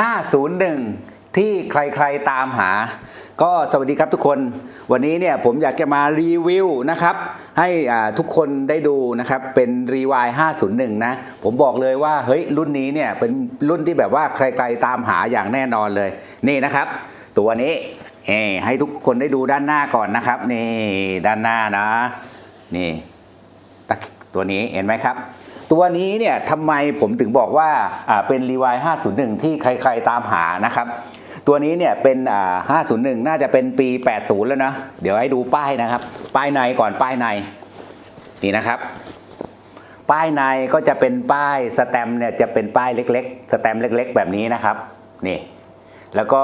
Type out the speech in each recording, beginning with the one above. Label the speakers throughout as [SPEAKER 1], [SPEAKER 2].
[SPEAKER 1] 501 ที่ใครๆตามหา ก็สวัสดีครับทุกคน วันนี้เนี่ยผมอยากจะมารีวิวนะครับ ให้ทุกคนได้ดูนะครับ เป็นรีวาย501 นะ ผมบอกเลยว่าเฮ้ยรุ่นนี้เนี่ยเป็นรุ่นที่แบบว่าใครๆตามหาอย่างแน่นอนเลย นี่นะครับ ตัวนี้เอให้ทุกคนได้ดูด้านหน้าก่อนนะครับ นี่ด้านหน้านะ นี่ตัวนี้เห็นไหมครับ ตัวนี้เนี่ยทำไมผมถึงบอกว่าเป็นรีวาย501 ที่ใครๆตามหานะครับ ตัวนี้เนี่ยเป็นอ่า501 น่าจะเป็นปี 80 แล้วนะ เดี๋ยวให้ดูป้ายนะครับ ป้ายในก่อนป้ายใน นี่นะครับ ป้ายในก็จะเป็นป้ายสแตมเนี่ยจะเป็นป้ายเล็กๆ สแตมเล็ก ๆ แบบนี้นะครับ นี่ แล้วก็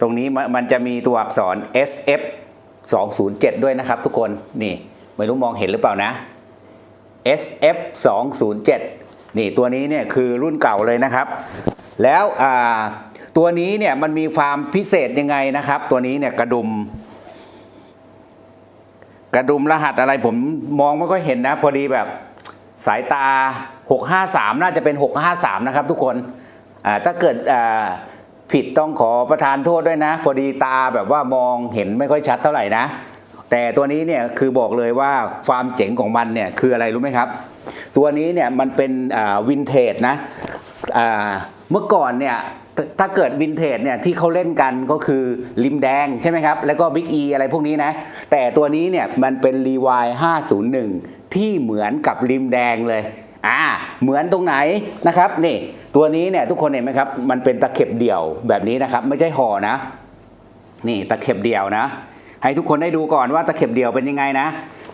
[SPEAKER 1] ตรงนี้มันมันจะมีตัวอักษร SF 207 ด้วยนะครับทุกคน นี่ ไม่รู้มองเห็นหรือเปล่านะ SF 207นี่ตัวนี้เนี่ยคือรุ่นเก่าเลยนะครับ แล้วตัวนี้เนี่ยมันมีความพิเศษยังไงนะครับ ตัวนี้เนี่ยกระดุม กระดุมรหัสอะไรผมมองไม่ค่อยเห็นนะ พอดีแบบสายตา 653 น่าจะเป็น 653 นะครับทุกคนถ้าเกิดผิดต้องขอประทานโทษด้วยนะ พอดีตาแบบว่ามองเห็นไม่ค่อยชัดเท่าไหร่นะ แต่ตัวนี้เนี่ยคือบอกเลยว่าความเจ๋งของมันเนี่ยคืออะไรรู้ไหมครับ ตัวนี้เนี่ยมันเป็นวินเทจนะเมื่อก่อนเนี่ยถ้าถ้าเกิดวินเทจเนี่ยที่เขาเล่นกันก็คือริมแดงใช่ไหมครับ แล้วก็บิ๊กอีอะไรพวกนี้นะ แต่ตัวนี้เนี่ยมันเป็นรีวาย501 ที่เหมือนกับริมแดงเลยอ่าเหมือนตรงไหนนะครับนี่ตัวนี้เนี่ยทุกคนเห็นไหมครับมันเป็นตะเข็บเดี่ยวแบบนี้นะครับ ไม่ใช่ห่อนะ นี่ตะเข็บเดี่ยวนะ ให้ทุกคนได้ดูก่อนว่าตะเข็บเดี่ยวเป็นยังไงนะ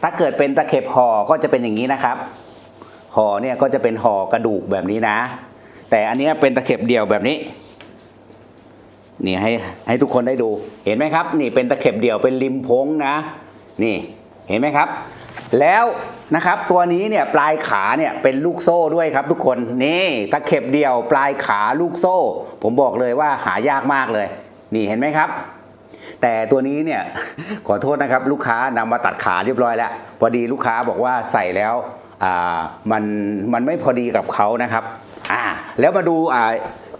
[SPEAKER 1] ถ้าเกิดเป็นตะเข็บห่อก็จะเป็นอย่างนี้นะครับห่อเนี่ยก็จะเป็นห่อกระดูกแบบนี้นะ แต่อันนี้เป็นตะเข็บเดี่ยวแบบนี้นี่ให้ให้ทุกคนได้ดูเห็นไหมครับ นี่เป็นตะเข็บเดี่ยวเป็นริมพงนะ นี่เห็นไหมครับ แล้วนะครับตัวนี้เนี่ยปลายขาเนี่ยเป็นลูกโซ่ด้วยครับ ทุกคนนี่ตะเข็บเดี่ยวปลายขาลูกโซ่ ผมบอกเลยว่าหายากมากเลย นี่เห็นไหมครับ แต่ตัวนี้เนี่ยขอโทษนะครับลูกค้านำมาตัดขาเรียบร้อยแล้ว พอดีลูกค้าบอกว่าใส่แล้วมันมันไม่พอดีกับเขานะครับอ่าแล้วมาดู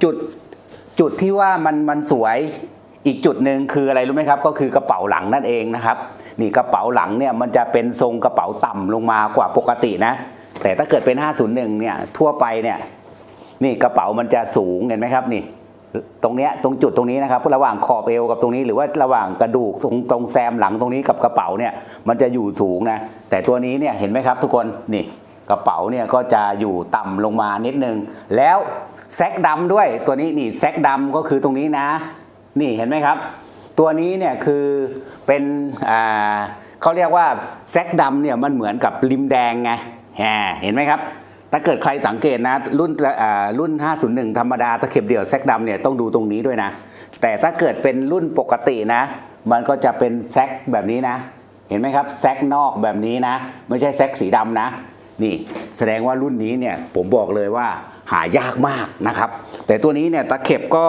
[SPEAKER 1] จุดจุดที่ว่ามันมันสวยอีกจุดหนึ่งคืออะไรรู้ไหมครับ ก็คือกระเป๋าหลังนั่นเองนะครับ นี่กระเป๋าหลังเนี่ยมันจะเป็นทรงกระเป๋าต่ำลงมากว่าปกตินะ แต่ถ้าเกิดเป็น 501เนี่ยทั่วไปเนี่ยนี่กระเป๋ามันจะสูงเห็นไหมครับนี่ ตรงเนี้ยตรงจุดตรงนี้นะครับระหว่างขอบเอวกับตรงนี้ หรือว่าระหว่างกระดูกตรงตรงแซมหลังตรงนี้กับกระเป๋าเนี่ยมันจะอยู่สูงนะแต่ตัวนี้เนี่ยเห็นไหมครับ ทุกคนนี่กระเป๋าเนี่ยก็จะอยู่ต่ำลงมานิดนึง แล้วแซกดำด้วยตัวนี้นี่แซกดำก็คือตรงนี้นะ นี่เห็นไหมครับ ตัวนี้เนี่ยคือเป็นอ่าเขาเรียกว่าแซกดำเนี่ยมันเหมือนกับริมแดงไงแหมเห็นไหมครับ ถ้าเกิดใครสังเกตนะรุ่นรุ่น 501 ธรรมดาตะเข็บเดี่ยวแซกดำเนี่ยต้องดูตรงนี้ด้วยนะ แต่ถ้าเกิดเป็นรุ่นปกตินะ มันก็จะเป็นแซกแบบนี้นะ เห็นไหมครับแซกนอกแบบนี้นะ ไม่ใช่แซกสีดำนะ นี่แสดงว่ารุ่นนี้เนี่ยผมบอกเลยว่าหายากมากนะครับ แต่ตัวนี้เนี่ยตะเข็บก็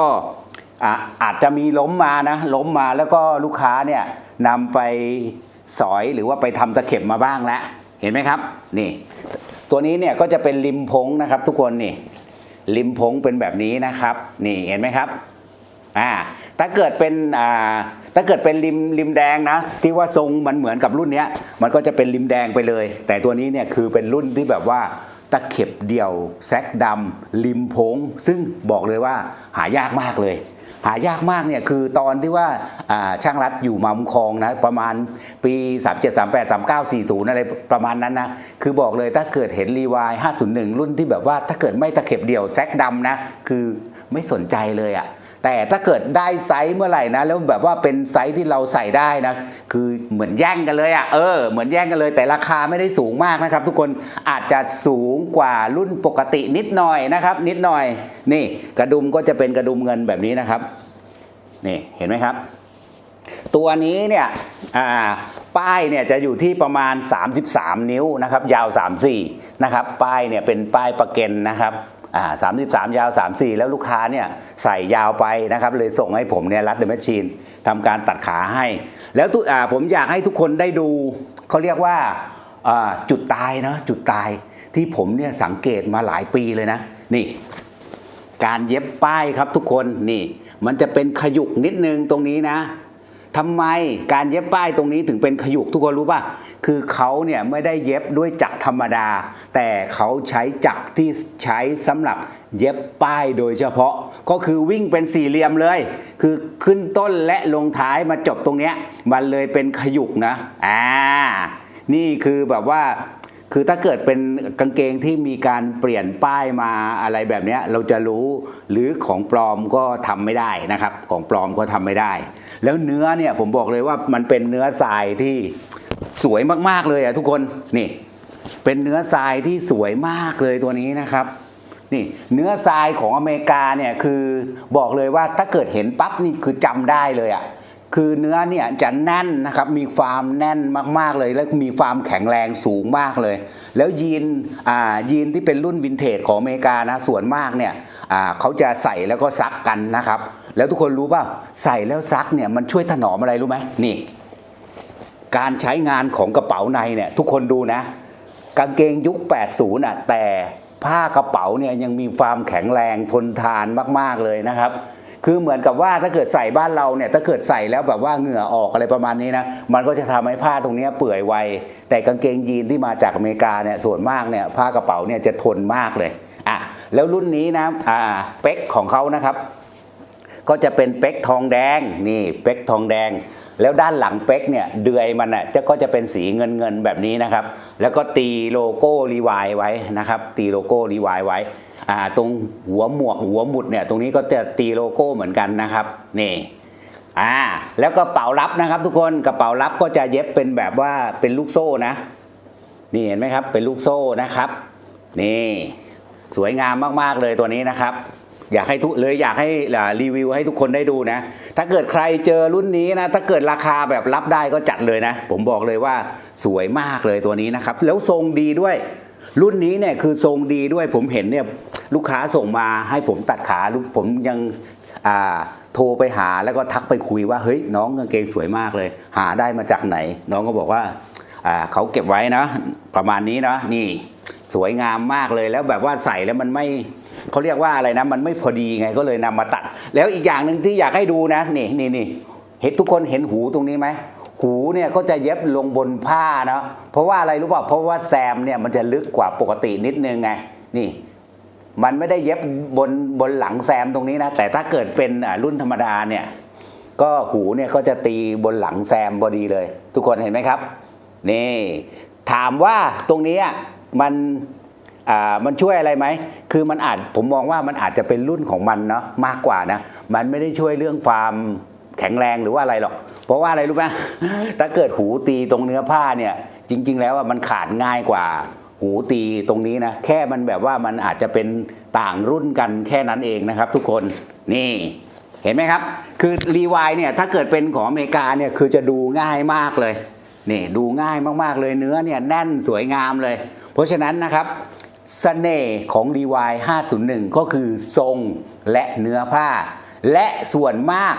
[SPEAKER 1] อะอาจจะมีล้มมานะล้มมาแล้วก็ลูกค้าเนี่ยนำไปสอยหรือว่าไปทำตะเข็บมาบ้างแล้วเห็นไหมครับ นี่ ตัวนี้เนี่ยก็จะเป็นริมพงนะครับ ทุกคนนี่ริมพงเป็นแบบนี้นะครับ นี่เห็นไหมครับอ่าถ้าเกิดเป็นอ่าถ้าเกิดเป็นริมริมแดงนะ ที่ว่าทรงมันเหมือนกับรุ่นเนี้ยมันก็จะเป็นริมแดงไปเลย แต่ตัวนี้เนี่ยคือเป็นรุ่นที่แบบว่าตะเข็บเดี่ยวแซกดำริมพงซึ่งบอกเลยว่าหายากมากเลย หายากมากเนี่ยคือตอนที่ว่าช่างรัดอยู่มามุมคลองนะประมาณปี 37 38 39 40 อะไรประมาณนั้นนะคือบอกเลยถ้าเกิดเห็นรีวาย 501 รุ่นที่แบบว่าถ้าเกิดไม่ตะเข็บเดี่ยวแซกดำนะคือไม่สนใจเลยอะ่ะ แต่ถ้าเกิดได้ไซส์เมื่อไหร่นะ แล้วแบบว่าเป็นไซส์ที่เราใส่ได้นะ คือเหมือนแย่งกันเลยอะ่ะเออเหมือนแย่งกันเลย แต่ราคาไม่ได้สูงมากนะครับ ทุกคนอาจจะสูงกว่ารุ่นปกตินิดหน่อยนะครับ นิดหน่อย นี่กระดุมก็จะเป็นกระดุมเงินแบบนี้นะครับนี่เห็นไหมครับ ตัวนี้เนี่ยอ่าป้ายเนี่ยจะอยู่ที่ประมาณ 33 นิ้วนะครับ ยาว 34 นะครับ ป้ายเนี่ยเป็นป้ายประเก็นนะครับ อ่า33ยาว34แล้วลูกค้าเนี่ยใส่ยาวไปนะครับ เลยส่งให้ผมเนี่ยรัดเดอะแมชชีนทำการตัดขาให้ แล้วทุกอ่าผมอยากให้ทุกคนได้ดูเขาเรียกว่าอ่าจุดตายเนาะจุดตายที่ผมเนี่ยสังเกตมาหลายปีเลยนะนี่การเย็บป้ายครับทุกคนนี่ มันจะเป็นขยุกนิดนึงตรงนี้นะ ทำไมการเย็บป้ายตรงนี้ถึงเป็นขยุกทุกคนรู้ป่ะ คือเขาเนี่ยไม่ได้เย็บด้วยจักรธรรมดา แต่เขาใช้จักรที่ใช้สำหรับเย็บป้ายโดยเฉพาะ ก็คือวิ่งเป็นสี่เหลี่ยมเลย คือขึ้นต้นและลงท้ายมาจบตรงเนี้ยมันเลยเป็นขยุกนะอ่านี่คือแบบว่าคือถ้าเกิดเป็นกางเกงที่มีการเปลี่ยนป้ายมาอะไรแบบเนี้ยเราจะรู้หรือของปลอมก็ทำไม่ได้นะครับ ของปลอมก็ทำไม่ได้ แล้วเนื้อเนี่ยผมบอกเลยว่ามันเป็นเนื้อทรายที่สวยมากๆเลยอะทุกคนนี่ เป็นเนื้อทรายที่สวยมากเลยตัวนี้นะครับนี่เนื้อทรายของอเมริกาเนี่ยคือบอกเลยว่าถ้าเกิดเห็นปั๊บนี่คือจำได้เลยอะ่ะคือเนื้อเนี่ยจะแน่นนะครับมีความแน่นมากๆเลย แล้วมีความแข็งแรงสูงมากเลย แล้วยีนอ่ายีนที่เป็นรุ่นวินเทจของอเมริกานะส่วนมากเนี่ยอ่าเขาจะใส่แล้วก็ซักกันนะครับ แล้วทุกคนรู้ป่ะใส่แล้วซักเนี่ยมันช่วยถนอมอะไรรู้ไหมนี่ การใช้งานของกระเป๋าในเนี่ยทุกคนดูนะ กางเกงยุค 80อะแต่ผ้ากระเป๋าเนี่ยยังมีความแข็งแรงทนทานมาก ๆเลยนะครับ คือเหมือนกับว่าถ้าเกิดใส่บ้านเราเนี่ยถ้าเกิดใส่แล้วแบบว่าเหงื่อออกอะไรประมาณนี้นะมันก็จะทำให้ผ้าตรงนี้เปื่อยไวแต่กางเกงยีนที่มาจากอเมริกาเนี่ยส่วนมากเนี่ยผ้ากระเป๋าเนี่ยจะทนมากเลยอะแล้วรุ่นนี้นะอ่าเป๊กของเขานะครับ ก็จะเป็นเป๊กทองแดงนี่เป๊กทองแดง แล้วด้านหลังเป๊กเนี่ยเดือยมันอะจะก็จะเป็นสีเงินเงินแบบนี้นะครับ แล้วก็ตีโลโก้รีวายไว้นะครับ ตีโลโก้รีวายไว้อ่าตรงหัวหมวกหัวหมุดเนี่ยตรงนี้ก็จะตีโลโก้เหมือนกันนะครับนี่อ่าแล้วกระเป๋ารับนะครับ ทุกคนกระเป๋ารับก็จะเย็บเป็นแบบว่าเป็นลูกโซ่นะ นี่เห็นไหมครับเป็นลูกโซ่นะครับ นี่ สวยงามมากๆเลยตัวนี้นะครับ อยากให้ทุกเลยอยากให้รีวิวให้ทุกคนได้ดูนะ ถ้าเกิดใครเจอรุ่นนี้นะ ถ้าเกิดราคาแบบรับได้ก็จัดเลยนะ ผมบอกเลยว่าสวยมากเลยตัวนี้นะครับ แล้วทรงดีด้วย รุ่นนี้เนี่ยคือทรงดีด้วยผมเห็นเนี่ยลูกค้าส่งมาให้ผมตัดขาผมยังอ่าโทรไปหาแล้วก็ทักไปคุยว่าเฮ้ยน้องกางเกงสวยมากเลย หาได้มาจากไหน น้องก็บอกว่าอ่าเขาเก็บไว้นะ ประมาณนี้นะนี่ สวยงามมากเลยแล้วแบบว่าใส่แล้วมันไม่ เขาเรียกว่าอะไรนะมันไม่พอดีไงก็เลยนำมาตัด แล้วอีกอย่างหนึ่งที่อยากให้ดูนะนี่นี่นี่เห็นทุกคนเห็นหูตรงนี้ไหมหูเนี่ยก็จะเย็บลงบนผ้านะเพราะว่าอะไรรู้ป่าเพราะว่าแซมเนี่ยมันจะลึกกว่าปกตินิดนึงไงนี่มันไม่ได้เย็บบนบนหลังแซมตรงนี้นะ แต่ถ้าเกิดเป็นรุ่นธรรมดาเนี่ย ก็หูเนี่ยก็จะตีบนหลังแซมพอดีเลย ทุกคนเห็นไหมครับ นี่ ถามว่าตรงนี้มัน มันช่วยอะไรไหม คือมันอาจผมมองว่ามันอาจจะเป็นรุ่นของมันเนาะมากกว่านะ มันไม่ได้ช่วยเรื่องความแข็งแรงหรือว่าอะไรหรอก เพราะว่าอะไรรู้ไหมถ้าเกิดหูตีตรงเนื้อผ้าเนี่ย จริง ๆ แล้วอะมันขาดง่ายกว่า หูตีตรงนี้นะ แค่มันแบบว่ามันอาจจะเป็นต่างรุ่นกันแค่นั้นเองนะครับ ทุกคน นี่เห็นไหมครับ คือรีวายเนี่ยถ้าเกิดเป็นของอเมริกาเนี่ยคือจะดูง่ายมากเลย นี่ดูง่ายมากๆเลยเนื้อเนี่ยแน่นสวยงามเลย เพราะฉะนั้นนะครับ สเสน่ห์ของรีวาย501 ก็คือทรงและเนื้อผ้า และส่วนมาก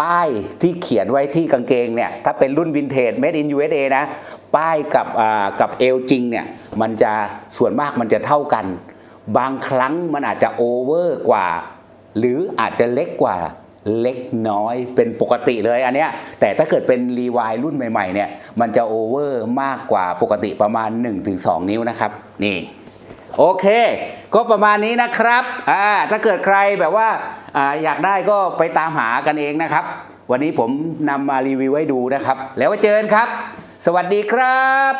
[SPEAKER 1] ป้ายที่เขียนไว้ที่กางเกงเนี่ย ถ้าเป็นรุ่นวินเทจ made in USA นะ ป้ายกับกับเอลจริงเนี่ย มันจะส่วนมากมันจะเท่ากัน บางครั้งมันอาจจะโอเวอร์กว่า หรืออาจจะเล็กกว่าเล็กน้อยเป็นปกติเลยอันเนี้ยแต่ถ้าเกิดเป็นรีวายรุ่นใหม่ๆเนี่ย มันจะโอเวอร์มากกว่าปกติประมาณ 1-2 นิ้วนะครับ นี่ โอเค ก็ประมาณนี้นะครับอ่าถ้าเกิดใครแบบว่าอ่าอยากได้ก็ไปตามหากันเองนะครับ วันนี้ผมนำมารีวิวให้ดูนะครับ แล้วไว้เจอกันครับ สวัสดีครับ